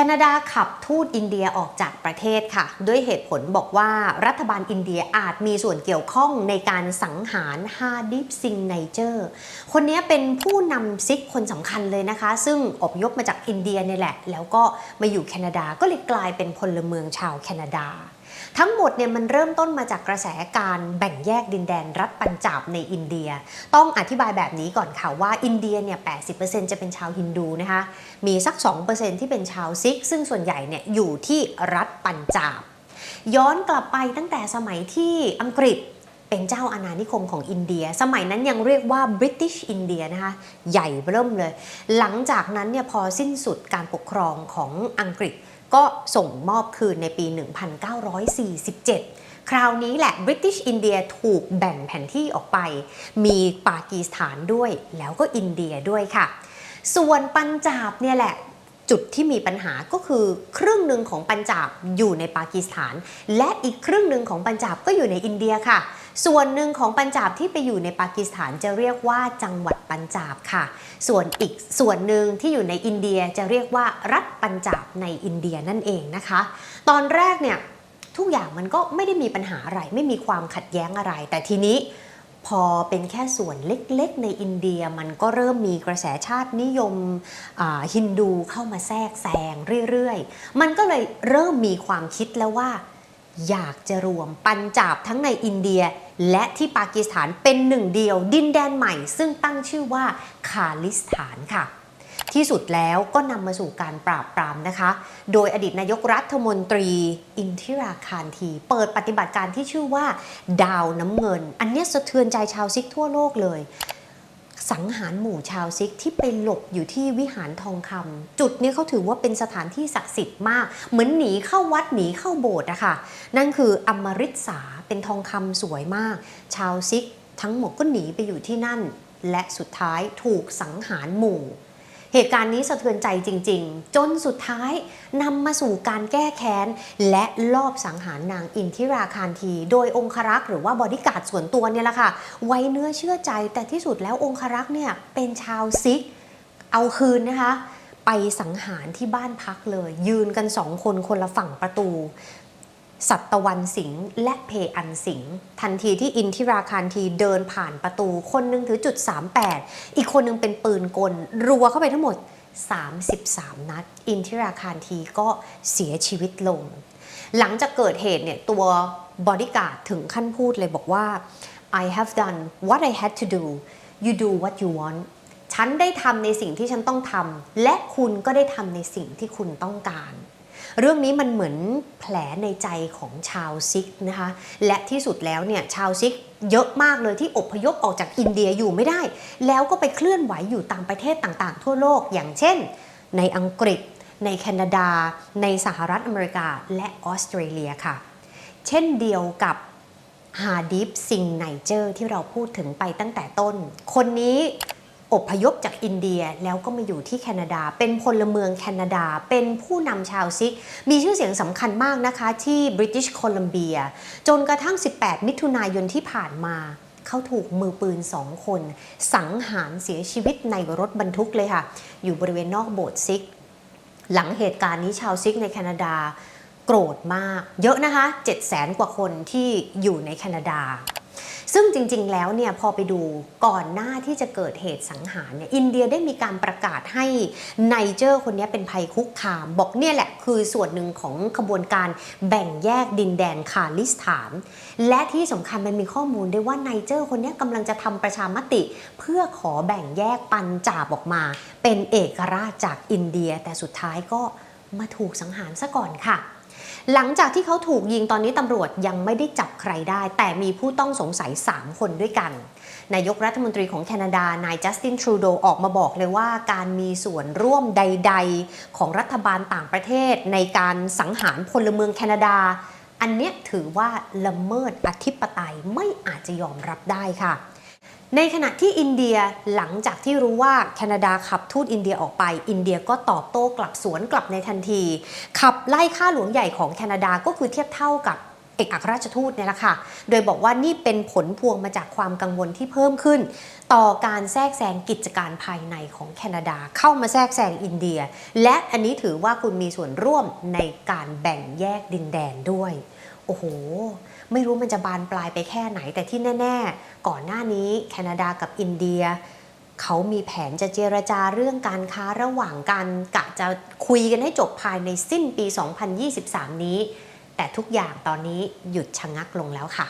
แคนาดาขับทูตอินเดียออกจากประเทศค่ะ ด้วยเหตุผลบอกว่ารัฐบาลอินเดียอาจมีส่วนเกี่ยวข้องในการสังหารฮาดิฟซิงไนเจอร์คนนี้เป็นผู้นำซิกคนสำคัญเลยนะคะ ซึ่งอบยพมาจากอินเดียเนี่ยแหละ แล้วก็มาอยู่แคนาดาก็เลยกลายเป็นพลเมืองชาวแคนาดา ทั้งหมดเนี่ยมันเริ่มต้นมาจากกระแสการแบ่งแยกดินแดนรัฐปัญจาบในอินเดีย ต้องอธิบายแบบนี้ก่อนค่ะว่าอินเดียเนี่ย 80%จะเป็นชาวฮินดูนะคะ มีสัก 2%ที่เป็นชาวซิก ซึ่งส่วนใหญ่เนี่ยอยู่ที่รัฐปัญจาบ ย้อนกลับไปตั้งแต่สมัยที่อังกฤษเป็นเจ้าอาณานิคมของอินเดีย สมัยนั้นยังเรียกว่า British India นะคะ ใหญ่เริ่มเลย หลังจากนั้นเนี่ยพอสิ้นสุดการปกครองของอังกฤษ ก็ส่งมอบคืนในปี 1947 คราวนี้แหละ British India ถูกแบ่งแผนที่ออกไป มีปากีสถานด้วยแล้วก็อินเดียด้วยค่ะ ส่วนปัญจาบเนี่ยแหละ จุดที่มีปัญหาก็คือครึ่งหนึ่งของปัญจาบอยู่ในปากีสถาน และอีกครึ่งหนึ่งของปัญจาบก็อยู่ในอินเดียค่ะ ส่วนหนึ่งของปัญจาบที่ไปอยู่ในปากีสถานจะเรียกว่าจังหวัดปัญจาบค่ะ ส่วนอีกส่วนหนึ่งที่อยู่ในอินเดียจะเรียกว่ารัฐปัญจาบในอินเดียนั่นเองนะคะ ตอนแรกเนี่ยทุกอย่างมันก็ไม่ได้มีปัญหาอะไร ไม่มีความขัดแย้งอะไร แต่ทีนี้ พอเป็นแค่ส่วนเล็กๆ ในอินเดียมันก็เริ่มมีกระแสชาตินิยมฮินดูเข้ามาแทรกแซงเรื่อยๆ มันก็เลยเริ่มมีความคิดแล้วว่า อยากจะรวมปัญจาบทั้งในอินเดีย และที่ปากีสถานเป็นหนึ่งเดียว ดินแดนใหม่ซึ่งตั้งชื่อว่าคาลิสถานค่ะ ที่สุดแล้วก็นำมาสู่การปราบปรามนะคะ โดยอดีตนายกรัฐมนตรีอินทิราคารที เปิดปฏิบัติการที่ชื่อว่า ดาวน้ำเงิน อันนี้สะเทือนใจชาวซิกทั่วโลกเลย สังหารหมู่ชาวซิกที่ไปหลบอยู่ที่วิหารทองคำจุดนี้เขาถือว่าเป็นสถานที่ศักดิ์สิทธิ์มาก เหมือนหนีเข้าวัดหนีเข้าโบสถ์อะค่ะนั่นคืออมริตสาเป็นทองคำสวยมาก ชาวซิกทั้งหมดก็หนีไปอยู่ที่นั่น และสุดท้ายถูกสังหารหมู่ เหตุการณ์นี้สะเทือนใจจริง ๆ จนสุดท้ายนำมาสู่การแก้แค้น และลอบสังหารนางอินทิราคารที โดยองครักษ์หรือว่าบอดี้การ์ดส่วนตัวเนี่ยแหละค่ะ ไว้เนื้อเชื่อใจแต่ที่สุดแล้วองครักษ์เนี่ยเป็นชาวซิก เอาคืนนะคะ ไปสังหารที่บ้านพักเลย ยืนกันสองคนคนละฝั่งประตู สัตวันสิงห์และเพอันสิงห์ทันทีที่อินทิราคารทีเดินผ่านประตู คนหนึงถือจุด 38 อีกคนหนึงเป็นปืนกล รัวเข้าไปทั้งหมด 33 นัด อินทิราคารทีก็เสียชีวิตลง หลังจากเกิดเหตุเนี่ยตัวบอดี้การ์ดถึงขั้นพูดเลยบอกว่า I have done what I had to do you do what you want ฉันได้ทำในสิ่งที่ฉันต้องทำและคุณก็ได้ทำในสิ่งที่คุณต้องการ เรื่องนี้มันเหมือนแผลในใจของชาวซิกนะคะและที่สุดแล้วเนี่ยชาวซิกเยอะมากเลยที่อพยพออกจากอินเดียอยู่ไม่ได้ แล้วก็ไปเคลื่อนไหวอยู่ตามประเทศต่างๆ ทั่วโลกอย่างเช่น ในอังกฤษ ในแคนาดา ในสหรัฐอเมริกา และออสเตรเลียค่ะ เช่นเดียวกับฮาดิฟซิงไนเจอร์ที่เราพูดถึงไปตั้งแต่ต้น คนนี้ อบพยพจากอินเดียแล้วก็มาอยู่ที่แคนาดา เป็นพลเมืองแคนาดา เป็นผู้นำชาวซิก มีชื่อเสียงสำคัญมากนะคะที่บริติชโคลัมเบีย จนกระทั่ง 18 มิถุนายนที่ผ่านมาเขาถูกมือปืนสองคน สังหารเสียชีวิตในรถบรรทุกเลยค่ะ อยู่บริเวณนอกโบสถ์ซิก หลังเหตุการณ์นี้ชาวซิกในแคนาดาโกรธมาก เยอะนะคะ 7 0 0แสนกว่าคนที่อยู่ในแคนาดา ซึ่งจริงๆ แล้วเนี่ยพอไปดูก่อนหน้าที่จะเกิดเหตุสังหารเนี่ยอินเดียได้มีการประกาศให้ไนเจอร์คนนี้เป็นภัยคุกคาม บอกเนี่ยแหละคือส่วนหนึ่งของขบวนการแบ่งแยกดินแดนคาลิสถาน และที่สำคัญมันมีข้อมูลด้วยว่าไนเจอร์คนนี้กำลังจะทำประชามติ เพื่อขอแบ่งแยกปัญจาบออกมา เป็นเอกราชจากอินเดีย แต่สุดท้ายก็มาถูกสังหารซะก่อนค่ะ หลังจากที่เขาถูกยิงตอนนี้ตำรวจยังไม่ได้จับใครได้ แต่มีผู้ต้องสงสัย 3 คนด้วยกัน นายกรัฐมนตรีของแคนาดา นายจัสตินทรูโดออกมาบอกเลยว่าการมีส่วนร่วมใด ๆ ของรัฐบาลต่างประเทศ ในการสังหารพลเมืองแคนาดา อันเนี้ยถือว่าละเมิดอธิปไตยไม่อาจจะยอมรับได้ค่ะ ในขณะที่อินเดียหลังจากที่รู้ว่าแคนาดาขับทูตอินเดียออกไป อินเดียก็ตอบโต้กลับสวนกลับในทันที ขับไล่ข้าหลวงใหญ่ของแคนาดาก็คือเทียบเท่ากับ เอกอัครราชทูตเนี่ยแหละค่ะ โดยบอกว่านี่เป็นผลพวงมาจากความกังวลที่เพิ่มขึ้น ต่อการแทรกแซงกิจการภายในของแคนาดา เข้ามาแทรกแซงอินเดีย และอันนี้ถือว่าคุณมีส่วนร่วมในการแบ่งแยกดินแดนด้วย โอ้โห ไม่รู้มันจะบานปลายไปแค่ไหนแต่ที่แน่ ๆ ก่อนหน้านี้แคนาดากับอินเดียเขามีแผนจะเจรจาเรื่องการค้าระหว่างกันกะจะคุยกันให้จบภายในสิ้นปี 2023 นี้ แต่ทุกอย่างตอนนี้หยุดชะงักลงแล้วค่ะ